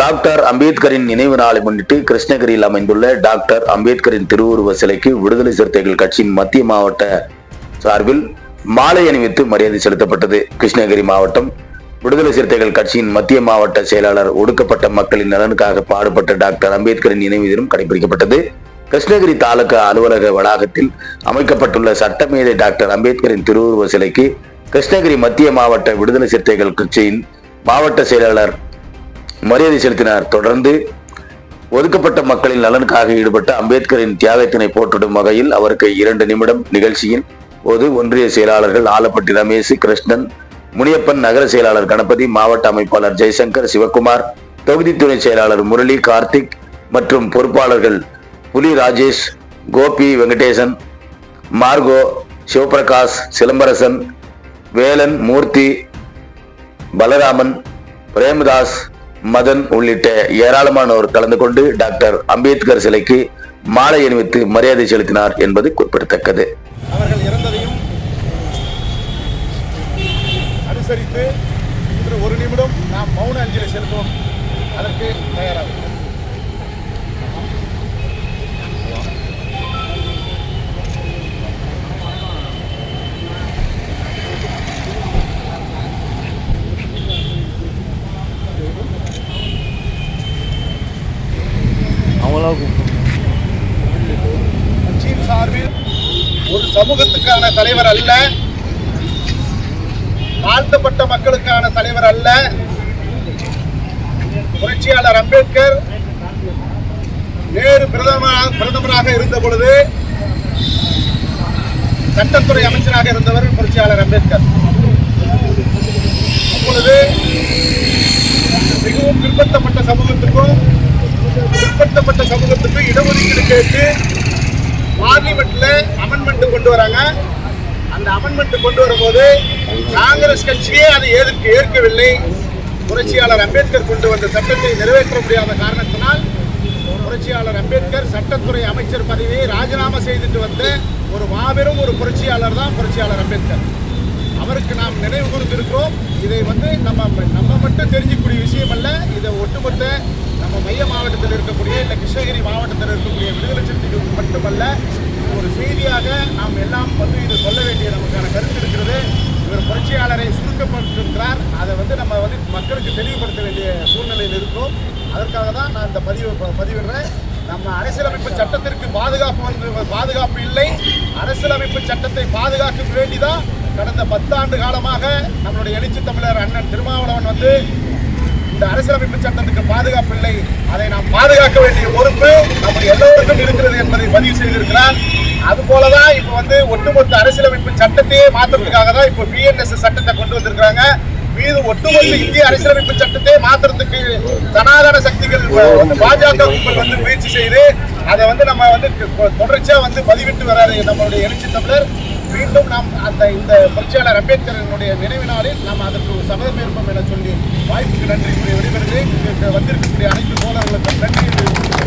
Doctor அம்பேத்கரின் நினைவு நாளை முன்னிட்டு கிருஷ்ணகிரியில் அமைந்துள்ள டாக்டர் அம்பேத்கரின் திருவுருவ சிலைக்கு விடுதலை சிறுத்தைகள் கட்சியின் மத்திய மாவட்ட சார்பில் மாலை அணிவித்து மரியாதை செலுத்தப்பட்டது. கிருஷ்ணகிரி மாவட்டம் விடுதலை சிறுத்தைகள் கட்சியின் மத்திய மாவட்ட செயலாளர் ஒடுக்கப்பட்ட மக்களின் நலனுக்காக பாடுபட்ட டாக்டர் அம்பேத்கரின் நினைவு தினம் கடைபிடிக்கப்பட்டது. கிருஷ்ணகிரி தாலுகா அலுவலக வளாகத்தில் அமைக்கப்பட்டுள்ள சட்டமேதை டாக்டர் அம்பேத்கரின் திருவுருவ சிலைக்கு கிருஷ்ணகிரி மத்திய மாவட்ட விடுதலை சிறுத்தைகள் கட்சியின் மாவட்ட செயலாளர் மரியாதை செலுத்தினார். தொடர்ந்து ஒதுக்கப்பட்ட மக்களின் நலனுக்காக ஈடுபட்ட அம்பேத்கரின் தியாகத்தினை போற்றிடும் வகையில் அவருக்கு இரண்டு நிமிடம் நிகழ்ச்சியின் போது ஒன்றிய செயலாளர்கள் ஆலப்பட்டி ரமேஷ் கிருஷ்ணன் முனியப்பன் நகர செயலாளர் கணபதி மாவட்ட அமைப்பாளர் ஜெய்சங்கர் சிவகுமார் தொகுதி துணை செயலாளர் முரளி கார்த்திக் மற்றும் பொறுப்பாளர்கள் புலி ராஜேஷ் கோபி வெங்கடேசன் மார்கோ சிவபிரகாஷ் சிலம்பரசன் வேலன் மூர்த்தி பலராமன் பிரேமதாஸ் மதன் உள்ளிட்ட ஏராளமானோர் கலந்து கொண்டு டாக்டர் அம்பேத்கர் சிலைக்கு மாலை அணிவித்து மரியாதை செலுத்தினார் என்பது குறிப்பிடத்தக்கது. அவர்கள் இறந்ததையும் அனுசரித்து இன்று ஒரு நிமிடம் நாம் மௌன அஞ்சலி செலுத்துவோம். அதற்கு தயாராகும். கட்சியின் சார்பில் ஒரு சமூகத்துக்கான தலைவர் அல்ல. தாழ்த்தப்பட்ட மக்களுக்கான தலைவர் அல்ல. புரட்சியாளர் அம்பேத்கர் நேரு பிரதமராக பிரதமராக இருந்த பொழுது சட்டத்துறை அமைச்சராக இருந்தவர் புரட்சியாளர் அம்பேத்கர். அப்பொழுது மிகவும் பிற்படுத்தப்பட்ட சமூகத்துக்கும் பிற்படுத்தப்பட்ட சமூகத்துக்கு இடஒதுக்கீடு கேட்டு பார்லிமெண்ட்ல அமெண்ட்மெண்ட் கொண்டு வராங்க. அந்த அமெண்ட்மெண்ட் கொண்டு வரும்போது காங்கிரஸ் கட்சியே அதை எதிர்க்க ஏற்கவில்லை. புரட்சியாளர் அம்பேத்கர் கொண்டு வந்த சட்டத்தை நிறைவேற்ற முடியாத காரணத்தினால் புரட்சியாளர் அம்பேத்கர் சட்டத்துறை அமைச்சர் பதவியை ராஜினாமா செய்துட்டு வந்த ஒரு மாபெரும் ஒரு புரட்சியாளர் தான் புரட்சியாளர் அம்பேத்கர். அவருக்கு நாம் நினைவு கூர்ந்திருக்கிறோம். இதை வந்து நம்ம நம்ம மட்டும் தெரிஞ்சிக்கக்கூடிய விஷயம் அல்ல. இதை ஒட்டுமொத்த நம்ம மையமாக இல்லை கிருஷ்ணகிரி மாவட்டத்தில் இருக்கக்கூடிய விடுதலை சிறுத்தைகளுக்கு மட்டுமல்ல ஒரு செய்தியாக நாம் எல்லாம் வந்து இது சொல்ல வேண்டிய நமக்கான கருத்து இருக்கிறது. இவர் புரட்சியாளரை சுருக்கப்பட்டிருக்கிறார் அதை வந்து நம்ம வந்து மக்களுக்கு தெளிவுபடுத்த வேண்டிய சூழ்நிலையில் இருக்கும். அதற்காக தான் நான் இந்த பதிவு ப- பதிவிடுறேன். நம்ம அரசியலமைப்பு சட்டத்திற்கு பாதுகாப்பு வந்து பாதுகாப்பு இல்லை. அரசியலமைப்பு சட்டத்தை பாதுகாக்க வேண்டிதான் கடந்த பத்தாண்டு காலமாக நம்மளுடைய எழுச்சி தமிழர் அண்ணன் திருமாவளவன் வந்து இந்த அரசியலமைப்பு சட்டத்துக்கு பாதுகாப்பு இல்லை. அதை நாம் பாதுகாக்க வேண்டிய பொறுப்பு நம்ம எல்லோருக்கும் இருக்கிறது என்பதை பதிவு செய்திருக்கிறார். அது போலதான் இப்ப வந்து ஒட்டுமொத்த அரசியலமைப்பு சட்டத்தையே மாத்துறதுக்காக தான் இப்ப பிஎன்எஸ் சட்டத்தை கொண்டு வந்திருக்கிறாங்க. மீது ஒட்டுமொத்த இந்திய அரசியலமைப்பு சட்டத்தை மாத்துறதுக்கு சனாதன சக்திகள் வந்து பாஜக கும்பல் வந்து முயற்சி செய்து அதை வந்து நம்ம வந்து தொடர்ச்சியா வந்து பதிவிட்டு வராது நம்மளுடைய எழுச்சி தமிழர். மீண்டும் நாம் அந்த இந்த புரட்சியாளர் அம்பேத்கரனுடைய நினைவு நாளில் நாம் அதற்கு ஒரு சபதம் ஏற்போம் என சொல்லி வாய்ப்புக்கு நன்றி கூறி விடைபெறுகிறேன். வந்திருக்கக்கூடிய அனைத்து சோழர்களுக்கும் நன்றி என்று